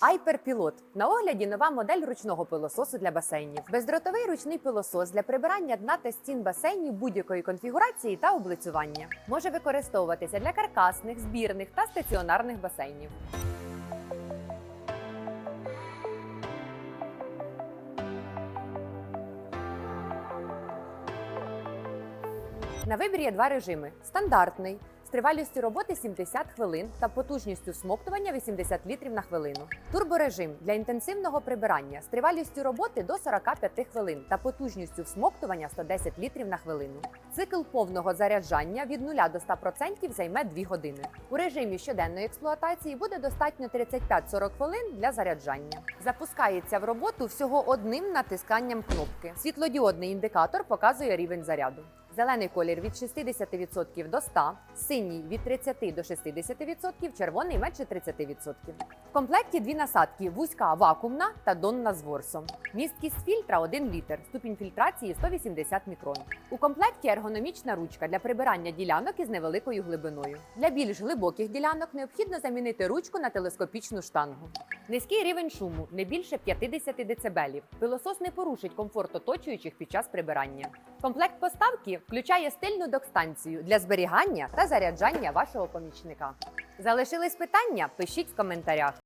Айперпілот на огляді нова модель ручного пилососу для басейнів. Бездротовий ручний пилосос для прибирання дна та стін басейнів будь-якої конфігурації та облицювання. Може використовуватися для каркасних, збірних та стаціонарних басейнів. На вибір є два режими: стандартний з тривалістю роботи 70 хвилин та потужністю всмоктування 80 літрів на хвилину. Турборежим для інтенсивного прибирання з тривалістю роботи до 45 хвилин та потужністю всмоктування 110 літрів на хвилину. Цикл повного заряджання від 0 до 100% займе 2 години. У режимі щоденної експлуатації буде достатньо 35-40 хвилин для заряджання. Запускається в роботу всього одним натисканням кнопки. Світлодіодний індикатор показує рівень заряду. Зелений колір від 60% до 100, синій від 30 до 60%, червоний менше 30%. В комплекті дві насадки: вузька вакуумна та донна з ворсом. Місткість фільтра 1 літр, ступінь фільтрації 180 мікрон. У комплекті ергономічна ручка для прибирання ділянок із невеликою глибиною. Для більш глибоких ділянок необхідно замінити ручку на телескопічну штангу. Низький рівень шуму не більше 50 дБ. Пилосос не порушить комфорт оточуючих під час прибирання. Комплект поставки включає стильну док-станцію для зберігання та заряджання вашого помічника. Залишились питання? Пишіть в коментарях.